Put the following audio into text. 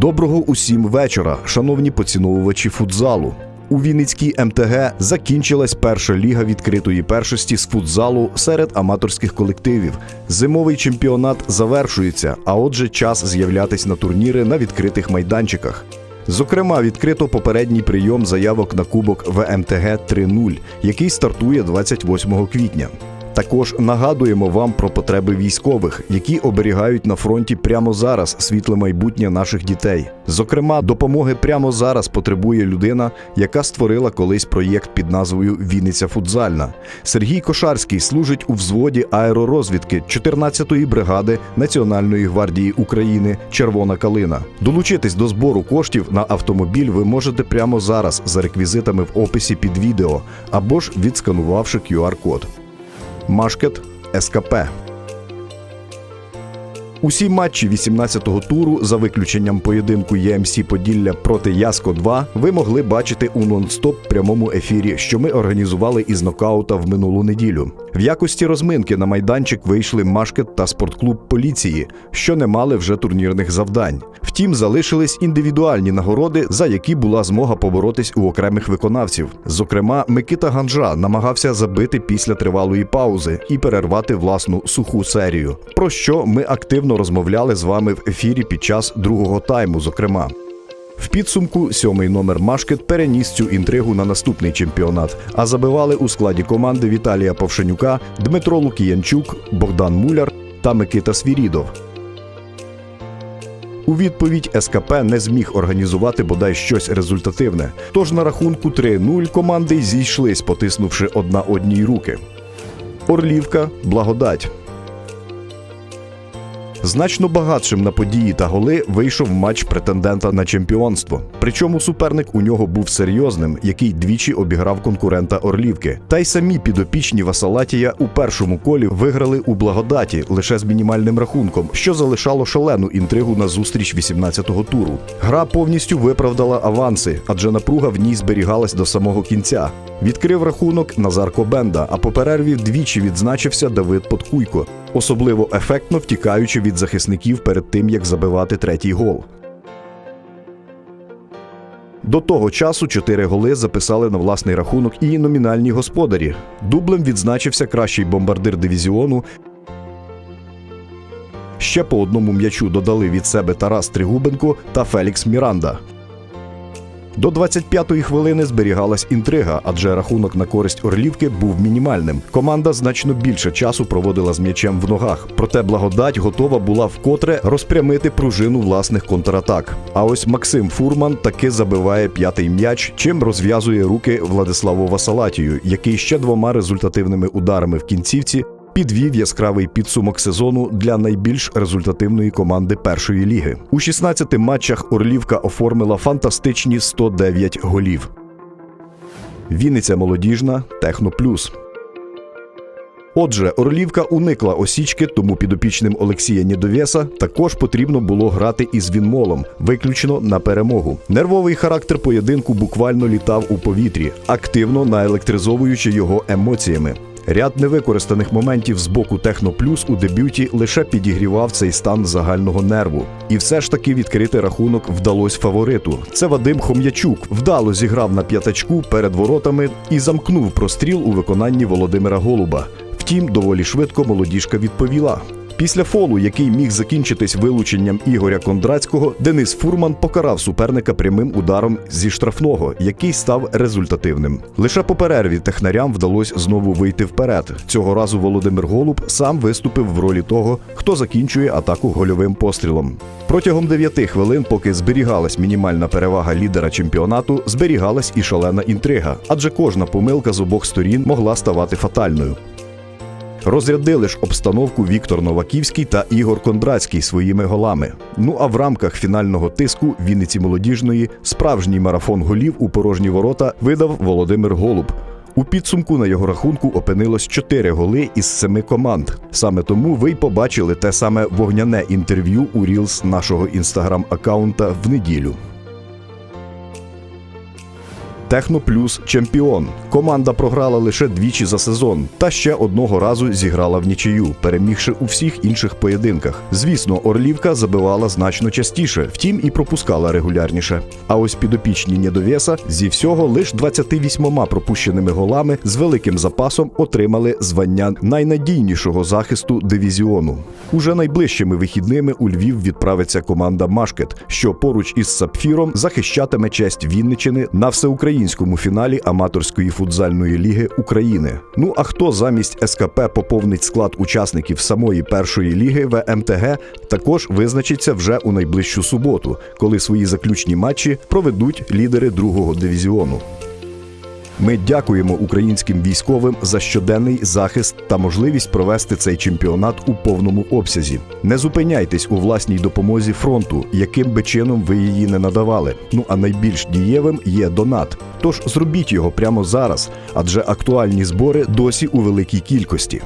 Доброго усім вечора, шановні поціновувачі футзалу. У Вінницькій МТГ закінчилась перша ліга відкритої першості з футзалу серед аматорських колективів. Зимовий чемпіонат завершується, а отже, час з'являтись на турніри на відкритих майданчиках. Зокрема, відкрито попередній прийом заявок на кубок ВМТГ 3.0, який стартує 28 квітня. Також нагадуємо вам про потреби військових, які оберігають на фронті прямо зараз світле майбутнє наших дітей. Зокрема, допомоги прямо зараз потребує людина, яка створила колись проєкт під назвою Вінниця Футзальна. Сергій Кошарський служить у взводі аеророзвідки 14-ї бригади Національної гвардії України Червона калина. Долучитись до збору коштів на автомобіль ви можете прямо зараз за реквізитами в описі під відео або ж відсканувавши QR-код. Машкет СКП. Усі матчі 18-го туру, за виключенням поєдинку ЄМС Поділля проти Яско 2 ви могли бачити у нон-стоп прямому ефірі, що ми організували із нокаута в минулу неділю. В якості розминки на майданчик вийшли Машкет та спортклуб поліції, що не мали вже турнірних завдань. Втім, залишились індивідуальні нагороди, за які була змога поборотись у окремих виконавців. Зокрема, Микита Ганжа намагався забити після тривалої паузи і перервати власну суху серію. Про що ми активно розмовляли з вами в ефірі під час другого тайму. Зокрема. В підсумку сьомий номер Машкет переніс цю інтригу на наступний чемпіонат, а забивали у складі команди Віталія Повшенюка, Дмитро Лукіянчук, Богдан Муляр та Микита Свірідов. У відповідь СКП не зміг організувати бодай щось результативне. Тож на рахунку 3-0 команди зійшлись, потиснувши одна одній руки. Орлівка благодать. Значно багатшим на події та голи вийшов матч претендента на чемпіонство. Причому суперник у нього був серйозним, який двічі обіграв конкурента Орлівки. Та й самі підопічні Васалатія у першому колі виграли у благодаті лише з мінімальним рахунком, що залишало шалену інтригу на зустріч 18-го туру. Гра повністю виправдала аванси, адже напруга в ній зберігалась до самого кінця. Відкрив рахунок Назар Кобенда, а по перерві вдвічі відзначився Давид Подкуйко, особливо ефектно втікаючи від захисників перед тим, як забивати третій гол. До того часу чотири голи записали на власний рахунок і номінальні господарі. Дублем відзначився кращий бомбардир дивізіону. Ще по одному м'ячу додали від себе Тарас Тригубенко та Фелікс Міранда. До 25-ї хвилини зберігалась інтрига, адже рахунок на користь Орлівки був мінімальним. Команда значно більше часу проводила з м'ячем в ногах, проте благодать готова була вкотре розпрямити пружину власних контратак. А ось Максим Фурман таки забиває п'ятий м'яч, чим розв'язує руки Владиславу Васалатію, який ще двома результативними ударами в кінцівці підвів яскравий підсумок сезону для найбільш результативної команди першої ліги. У 16 матчах Орлівка оформила фантастичні 109 голів. Вінниця молодіжна Техно Плюс. Отже, Орлівка уникла осічки, тому підопічним Олексія Нідовєса також потрібно було грати із Вінмолом, виключно на перемогу. Нервовий характер поєдинку буквально літав у повітрі, активно наелектризовуючи його емоціями. Ряд невикористаних моментів з боку Техноплюс у дебюті лише підігрівав цей стан загального нерву. І все ж таки відкрити рахунок вдалось фавориту. Це Вадим Хом'ячук вдало зіграв на п'ятачку перед воротами і замкнув простріл у виконанні Володимира Голуба. Втім, доволі швидко молодіжка відповіла. Після фолу, який міг закінчитись вилученням Ігоря Кондрацького, Денис Фурман покарав суперника прямим ударом зі штрафного, який став результативним. Лише по перерві технарям вдалося знову вийти вперед. Цього разу Володимир Голуб сам виступив в ролі того, хто закінчує атаку гольовим пострілом. Протягом 9 хвилин, поки зберігалась мінімальна перевага лідера чемпіонату, зберігалась і шалена інтрига, адже кожна помилка з обох сторін могла ставати фатальною. Розрядили ж обстановку Віктор Новаківський та Ігор Кондрацький своїми голами. Ну а в рамках фінального тиску Вінниці молодіжної справжній марафон голів у порожні ворота видав Володимир Голуб. У підсумку на його рахунку опинилось 4 голи із 7 команд. Саме тому ви й побачили те саме вогняне інтерв'ю у Рілс нашого інстаграм-аккаунта в неділю. Техноплюс чемпіон. Команда програла лише двічі за сезон, та ще одного разу зіграла в нічию, перемігши у всіх інших поєдинках. Звісно, Орлівка забивала значно частіше, втім і пропускала регулярніше. А ось підопічні Нєдовєса зі всього лише 28 пропущеними голами з великим запасом отримали звання найнадійнішого захисту дивізіону. Уже найближчими вихідними у Львів відправиться команда Машкет, що поруч із Сапфіром захищатиме честь Вінничини на всеукраїнському фіналі аматорської футзальної ліги України. Ну а хто замість СКП поповнить склад учасників самої першої ліги ВМТГ, також визначиться вже у найближчу суботу, коли свої заключні матчі проведуть лідери другого дивізіону. Ми дякуємо українським військовим за щоденний захист та можливість провести цей чемпіонат у повному обсязі. Не зупиняйтесь у власній допомозі фронту, яким би чином ви її не надавали. Ну а найбільш дієвим є донат. Тож зробіть його прямо зараз, адже актуальні збори досі у великій кількості.